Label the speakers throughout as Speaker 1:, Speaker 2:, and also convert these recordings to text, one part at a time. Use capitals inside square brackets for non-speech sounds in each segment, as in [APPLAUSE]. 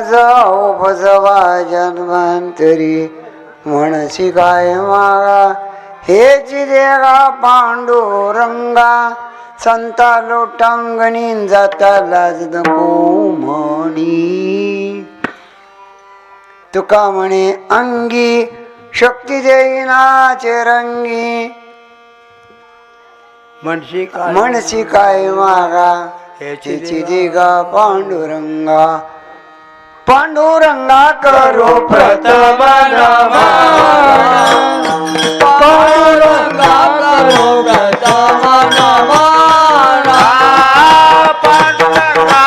Speaker 1: जवा जन्मांतरी. म्हणसी काय मागा? हेची देगा पांडुरंगा. संता लोटांगणी जाता लाज म्हणी तुका म्हणे अंगी शक्ती देईनाचे रंगी
Speaker 2: म्हणशी काय
Speaker 1: मागा? हेची दिगा पांडुरंगा. पांडुरंगा करो प्रथम
Speaker 2: पांडुरंगा करो प्रथम. पांडुरंगा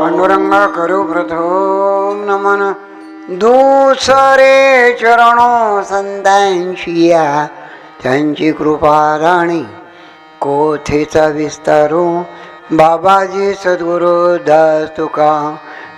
Speaker 2: पांडुरंगा करू प्रथम नमन। दुसरे चरणो
Speaker 1: संतांशी या त्यांची कृपा राणी कोथेचा विस्तारू? बाबाजी सद्गुरु दास तुका।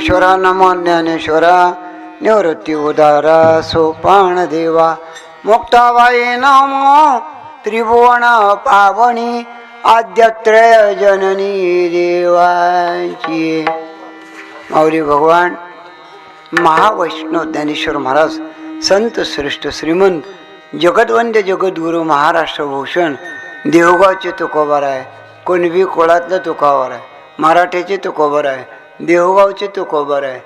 Speaker 1: ज्ञानेश्वरा नमो ज्ञानेश्वरा निवृत्ती उदारा सोपान देवा मुक्ताबाई नमो त्रिभुवन पावनी आद्यत्रय जननी देवाची. माऊली भगवान महावैष्णव ज्ञानेश्वर महाराज संत श्रेष्ठ श्रीमंत जगद्वंद जगद्गुरु महाराष्ट्र भूषण देवगावचे तुकोबार आहे कुणबी कोळातलं तुकावर आहे मराठीचे तुकोबार आहे देवगावचे तुकोबर आहे.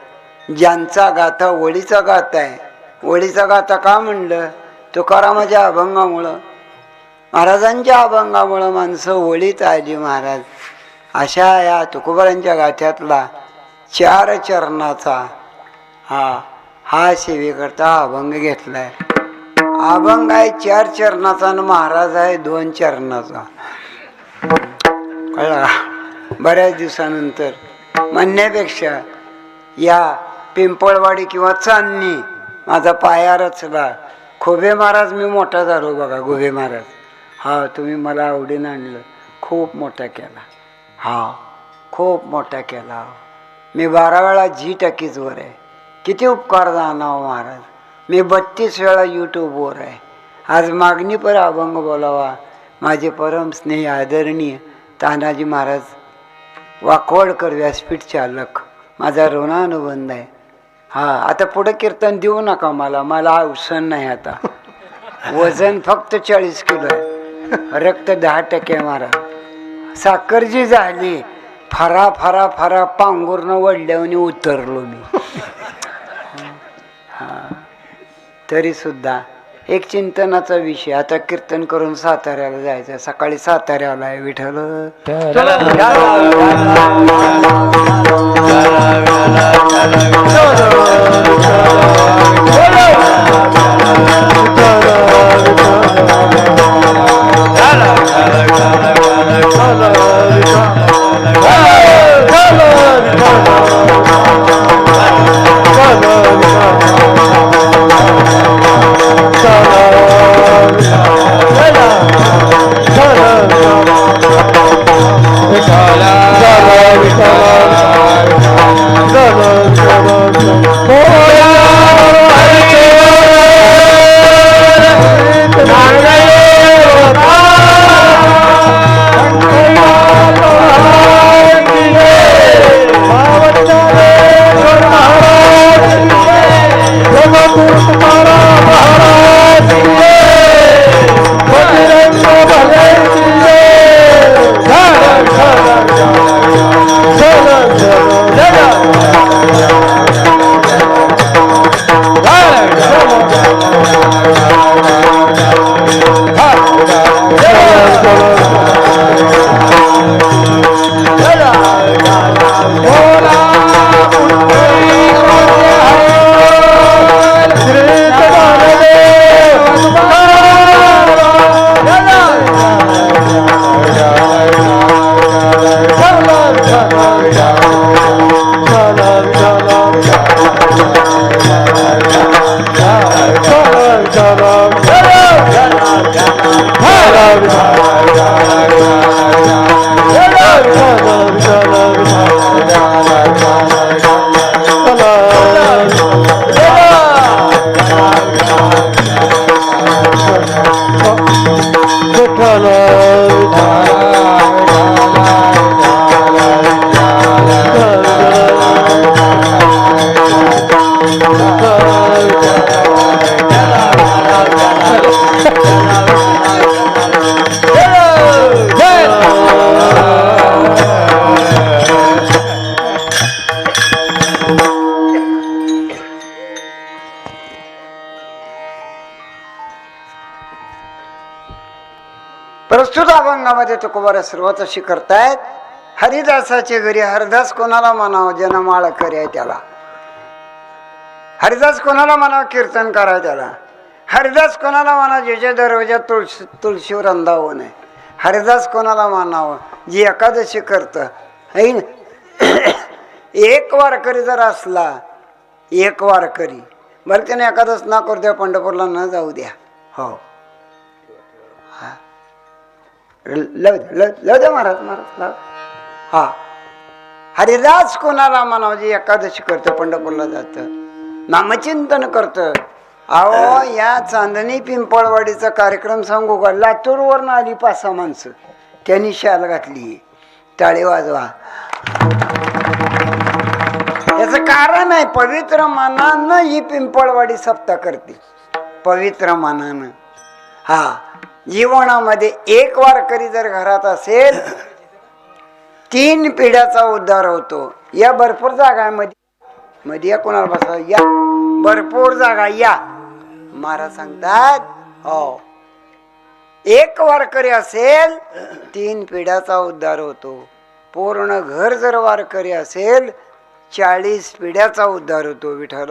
Speaker 1: ज्यांचा गाथा ओळीचा गाथा आहे. ओळीचा गाथा का म्हणलं? तुकारामाच्या अभंगामुळं. महाराजांच्या अभंगामुळं माणसं ओळीत आली महाराज. अशा या तुकोबरांच्या गाथ्यातला चार चरणाचा हा हा सेवेकरता अभंग घेतलाय. अभंग आहे चार चरणाचा आणि महाराज आहे दोन चरणाचा. कळला बऱ्याच दिवसानंतर म्हणण्यापेक्षा या पिंपळवाडी किंवा चांदणी माझा पाया रचला. खोबे महाराज मी मोठा झालो बघा गोबे महाराज. हा तुम्ही मला आवडीनं आणलं. खूप मोठा केला. हा खूप मोठा केला. मी बारा वेळा जी टकीजवर आहे. किती उपकार जाणावं हो महाराज. मी बत्तीस वेळा यूट्यूबवर आहे. आज मागणी पर अभंग बोलावा. माझे परम स्नेही आदरणीय तानाजी महाराज वाकवडकर व्यासपीठ चालक. माझा ऋणानुबंध आहे. हा आता पुढे कीर्तन देऊ नका मला. मला अवसन नाही आता. [LAUGHS] वजन फक्त चाळीस किलो आहे. रक्त दहा टक्के मारा. साखर जी झाली. फरा फरा फरा पांघुरनं वडल्याने उतरलो मी. [LAUGHS] हा. तरी सुद्धा एक चिंतनाचा विषय. आता कीर्तन करून साताऱ्याला जायचं. सकाळी साताऱ्याला आहे विठ्ठल. Lord. तुकोबारा सुरुवात अशी करतायत. हरिदासाचे घरी हरिदास कोणाला म्हणावं? जनमाळ करे त्याला. हरिदास कोणाला म्हणावं? कीर्तन करा त्याला. हरिदास कोणाला म्हणा ज्याच्या दरवाजा तुळशी तुळशी वृंदावन नये हरिदास कोणाला म्हणावं? जी एकादशी करतं. है ना? एक वारकरी जर असला एक वारकरी बरं त्याने एकादश ना करू द्या पंढरपूरला न जाऊ द्या. हो. लव लव लव द्या महाराज महाराज लाव. हा. हरिदास कोणाला म्हणावजी एकादशी करतं पंढरपूरला जातं? नामचिंतन करतं. अहो या चांदणी पिंपळवाडीचा कार्यक्रम सांगू का? लातूरवरनं आली पाच सहा माणसं. त्यांनी शाल घातली. टाळे वाजवा. याचं कारण आहे पवित्र मानानं ही पिंपळवाडी सप्ताह करते. पवित्र मानानं. हा. जीवनामध्ये एक वारकरी जर घरात असेल तीन पिढ्याचा उद्धार होतो. या भरपूर जागा आहे मध्ये मध्ये या कोणाला बसा या. भरपूर जागा या. महाराज सांगतात हो. एक वारकरी असेल तीन पिढ्याचा उद्धार होतो. पूर्ण घर जर वारकरी असेल चाळीस पिढ्याचा उद्धार होतो विठ्ठल.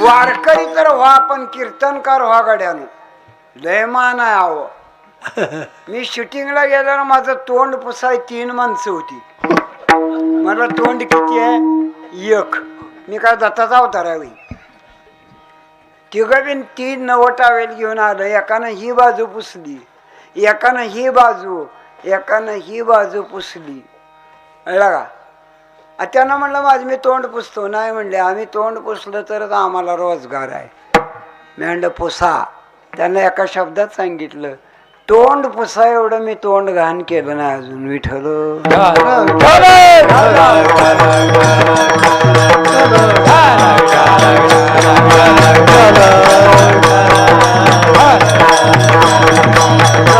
Speaker 1: वारकरी तर व्हा पण कीर्तनकार व्हा गड्यानं. लयमान आहे आव. मी शूटिंगला गेल्यावर माझं तोंड पुसाय तीन माणसं होती. मला तोंड किती आहे? एक. मी काय दत्ताचा अवतार आहे तिघबीन तिघं बिन तीन नवटावेल घेऊन आलं. एकानं ही बाजू पुसली. एकानं ही बाजू. एकानं ही बाजू पुसली. का? त्यांना म्हणलं माझं मी तोंड पुसतो. नाही म्हणले आम्ही तोंड पुसलं तरच आम्हाला रोजगार आहे. मी म्हणलं पुसा. त्यांना एका शब्दात सांगितलं तोंड पुसा एवढं मी तोंड घाण केलं ना अजून विठल पवित्र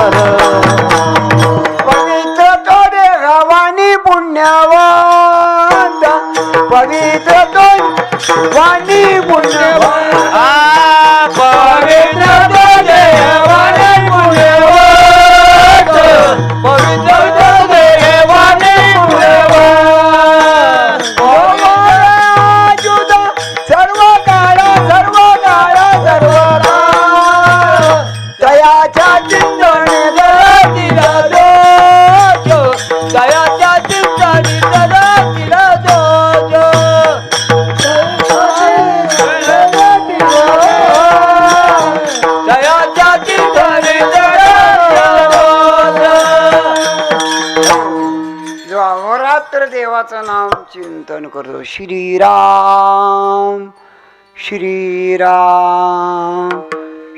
Speaker 1: श्रीराम श्रीराम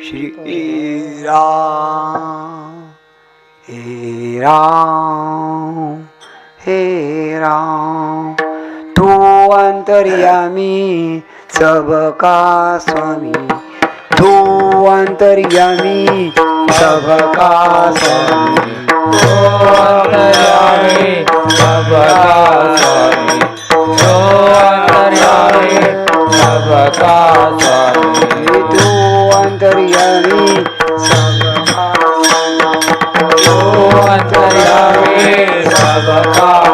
Speaker 1: श्रीराम हे राम हे राम तू अंतर्यामी सबका स्वामी. तू अंतर्यामी सबका स्वामी. तू अंतर्यामी सबका
Speaker 2: Oh, I'm sorry, I'm sorry, I'm sorry.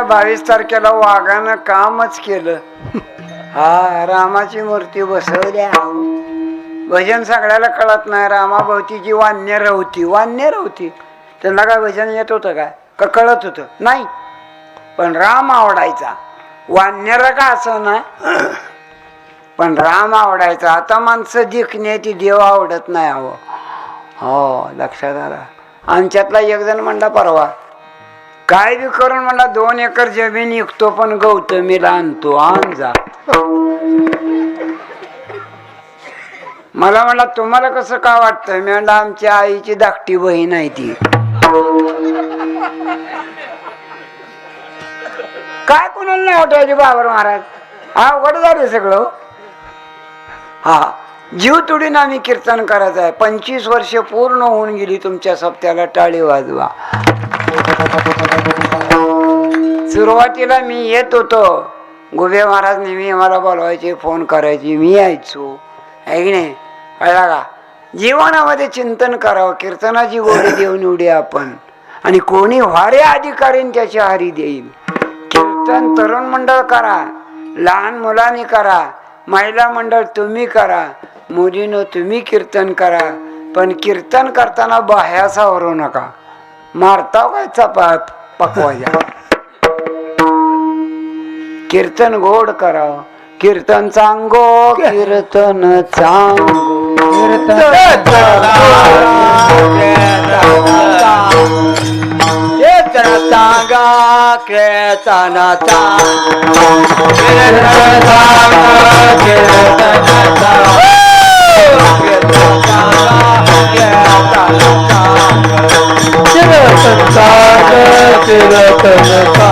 Speaker 1: कालच्या बावीस तारखेला वाघानं कामच केलं. हा रामाची मूर्ती बसवल्या. भजन सगळ्याला कळत नाही रामाभोवतीची वान्य रवती. वान्य रवती. त्यांना काय भजन येत होतं काय? का कळत होतं? नाही. पण राम आवडायचा. वान्यला का असं ना पण राम आवडायचा. आता माणसं दिखण्याची देव आवडत नाही हवं हो लक्षात आला. आमच्यातला एक जण म्हणला परवा काय बी करून मला दोन एकर जमीन निघतो पण गौतमीला आणतो आण जा. मला म्हणला तुम्हाला कसं का वाटतं मी म्हणलं आमच्या आईची धाकटी बहीण आहे ती. काय कुणाला नाही वाटायचे बाबर महाराज? हा अवघड झाले सगळं. हा जीव तुडीन आम्ही कीर्तन करायचं आहे. पंचवीस वर्ष पूर्ण होऊन गेली तुमच्या सप्त्याला टाळी वाजवा. सुरुवातीला मी येत होतो. गुबे महाराज नेहमी मला बोलवायचे फोन करायचे मी यायचो. आहे की नाही? कळला का जीवनामध्ये चिंतन करावं कीर्तनाची गोडी देऊन निवडी आपण. आणि कोणी व्हारे अधिकारीन त्याची हारी देईल कीर्तन तरुण मंडळ करा लहान मुलांनी करा महिला मंडळ तुम्ही करा मुलीनं तुम्ही कीर्तन करा. पण कीर्तन करताना बाह्याचा वरू नका. मारताव काय चपा पकवायच्या कीर्तन गोड करावं. कीर्तन चांगो कीर्तन चांगो.
Speaker 2: सांगा कीर्तनाचा कीर्तन
Speaker 1: 对对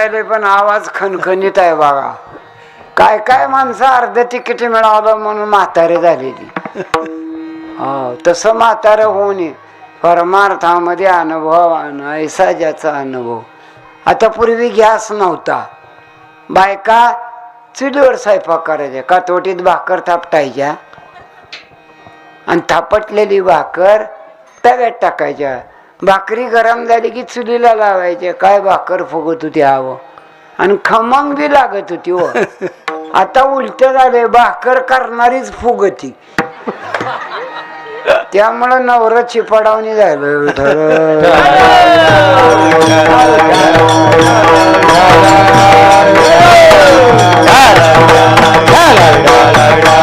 Speaker 1: राहिले पण आवाज खणखणीत आहे बघा. काय काय माणसं अर्ध तिकीट मिळावं म्हणून म्हातारे झालेली. हा तसं म्हातारं होऊ नये परमार्थामध्ये अनुभव ऐसा ज्याचा अनुभव. आता पूर्वी गॅस नव्हता. बायका चुलीवर स्वयंपाक करायच्या कातोटीत भाकर थापटायच्या. आणि थापटलेली भाकर तव्यात टाकायच्या. भाकरी गरम झाली की चुलीला लावायच्या काय भाकर फुगत होती हवं आणि खमंग बी लागत होती हो. [LAUGHS] आता उलट झाले भाकर करणारीच फुगती. त्यामुळं नवरं चिपडावणी
Speaker 2: झाला. [LAUGHS] [LAUGHS]